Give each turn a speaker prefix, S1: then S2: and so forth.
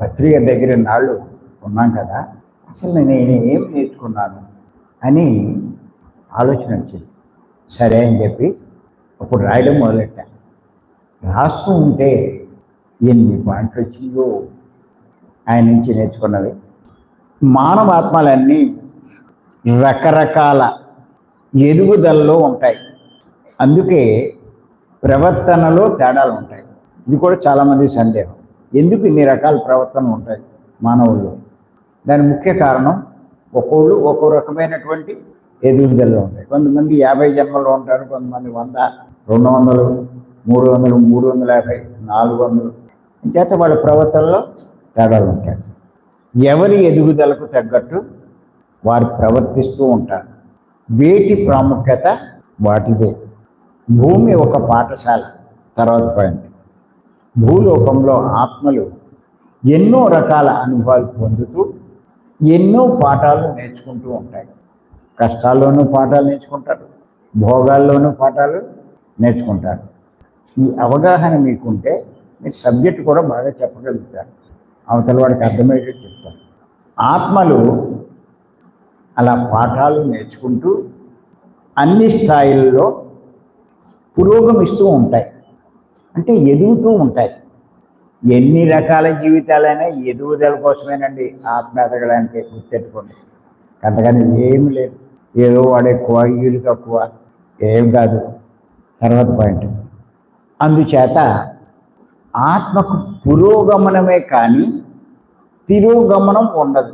S1: పత్రిక దగ్గర నాళ్ళు ఉన్నాం కదా. అసలు నేను ఏం నేర్చుకున్నాను అని ఆలోచన వచ్చింది. సరే అని చెప్పి అప్పుడు రాయడం మొదలెట్టాను రాస్తూ ఉంటే ఎన్ని పాయింట్లు వచ్చిందో ఆయన నుంచి నేర్చుకున్నవి. మానవాత్మలన్నీ రకరకాల ఎదుగుదలలో ఉంటాయి. అందుకే ప్రవర్తనలో తేడాలు ఉంటాయి. ఇది కూడా చాలామంది సందేహం. ఎందుకు ఇన్ని రకాల ప్రవర్తనలు ఉంటాయి మానవుల్లో? దాని ముఖ్య కారణం ఒక్కోళ్ళు ఒక్కో రకమైనటువంటి ఎదుగుదలలో ఉంటాయి. కొంతమంది యాభై జన్మలో ఉంటారు కొంతమంది వంద రెండు వందలు మూడు వందలు మూడు వందల యాభై నాలుగు వందలు. చేత వాళ్ళ ప్రవర్తనలో తేడాలు ఉంటాయి. ఎవరి ఎదుగుదలకు తగ్గట్టు వారు ప్రవర్తిస్తూ ఉంటారు. వేటి ప్రాముఖ్యత వాటిదే. భూమి ఒక పాఠశాల తర్వాత పాయింట్ భూలోకంలో ఆత్మలు ఎన్నో రకాల అనుభవాలు పొందుతూ ఎన్నో పాఠాలు నేర్చుకుంటూ ఉంటాయి. కష్టాల్లోనూ పాఠాలు నేర్చుకుంటారు. భోగాల్లోనూ పాఠాలు నేర్చుకుంటారు. ఈ అవగాహన మీకుంటే మీరు సబ్జెక్ట్ కూడా బాగా చెప్పగలుగుతారు. అవతల వాడికి అర్థమయ్యేటట్టు చెప్తారు. ఆత్మలు అలా పాఠాలు నేర్చుకుంటూ అన్ని స్థాయిల్లో పురోగమిస్తూ ఉంటాయి. అంటే ఎదుగుతూ ఉంటాయి. ఎన్ని రకాల జీవితాలైనా ఎదుగుదల కోసమేనండి ఆత్మ ఎదగడానికి గుర్తెట్టుకోండి. అంతకని ఏమి లేదు. ఏదో వాడు ఎక్కువ వీడు తక్కువ ఏం కాదు. తర్వాత పాయింట్. అందుచేత ఆత్మకు పురోగమనమే కానీ తిరోగమనం ఉండదు.